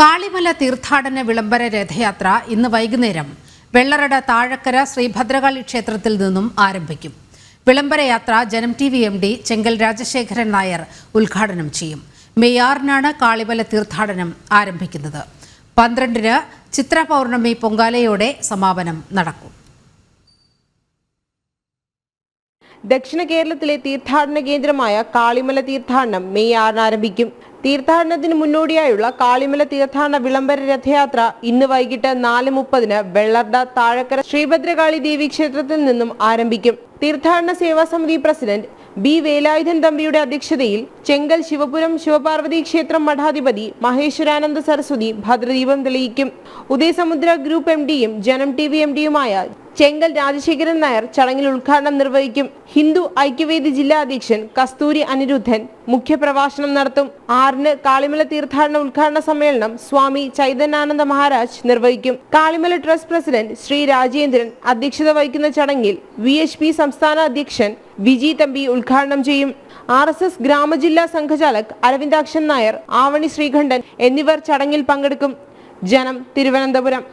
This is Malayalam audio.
കാളിമല തീർത്ഥാടന വിളംബര രഥയാത്ര ഇന്ന് വൈകുന്നേരം വെള്ളറട താഴക്കര ശ്രീഭദ്രകാളി ക്ഷേത്രത്തിൽ നിന്നും ആരംഭിക്കും. വിളംബര യാത്ര Janam T V M D Chenkal Rajasekharan Nair ഉദ്ഘാടനം ചെയ്യും. മെയ് ആറിനാണ് കാളിമല തീർത്ഥാടനം ആരംഭിക്കുന്നത്. പന്ത്രണ്ടിന് ചിത്ര പൗർണമി പൊങ്കാലയോടെ സമാപനം നടക്കും. ദക്ഷിണ കേരളത്തിലെ തീർത്ഥാടന കേന്ദ്രമായ കാളിമല തീർത്ഥാടനം മെയ് ആറിന് ആരംഭിക്കും. തീർത്ഥാടനത്തിന് മുന്നോടിയായുള്ള കാളിമല തീർത്ഥാടന വിളംബര രഥയാത്ര ഇന്ന് വൈകിട്ട് നാല് മുപ്പതിന് വെള്ളർഡ താഴക്കര ശ്രീഭദ്രകാളി ദേവി ക്ഷേത്രത്തിൽ നിന്നും ആരംഭിക്കും. തീർത്ഥാടന സേവാ സമിതി പ്രസിഡന്റ് ബി വേലായുധൻ തമ്പിയുടെ അധ്യക്ഷതയിൽ ചെങ്കൽ ശിവപുരം ശിവപാർവതി ക്ഷേത്രം മഠാധിപതി മഹേശ്വരാനന്ദ സരസ്വതി ഭദ്രദീപം തെളിയിക്കും. ഉദയസമുദ്ര ഗ്രൂപ്പ് എം ഡിയും ജനം ടി വി എം ഡിയുമായ ചെങ്കൽ രാജശേഖരൻ നായർ ചടങ്ങിൽ ഉദ്ഘാടനം നിർവഹിക്കും ഹിന്ദു ഐക്യവേദി ജില്ലാ അധ്യക്ഷൻ കസ്തൂരി അനിരുദ്ധൻ. മുഖ്യപ്രഭാഷണം നടത്തും ആറിന് കാളിമല തീർത്ഥാടന ഉദ്ഘാടന സമ്മേളനം സ്വാമി ചൈതന്യാനന്ദ മഹാരാജ് നിർവഹിക്കും. കാളിമല ട്രസ്റ്റ് പ്രസിഡന്റ് ശ്രീ രാജേന്ദ്രൻ അധ്യക്ഷത വഹിക്കുന്ന ചടങ്ങിൽ വി സംസ്ഥാന അധ്യക്ഷൻ വിജി തമ്പി ഉദ്ഘാടനം ചെയ്യും. ആർ എസ് എസ് ഗ്രാമജില്ലാ സംഘചാലക് അരവിന്ദാക്ഷൻ നായർ ആവണി ശ്രീകണ്ഠൻ എന്നിവർ ചടങ്ങിൽ പങ്കെടുക്കും. ജനം തിരുവനന്തപുരം.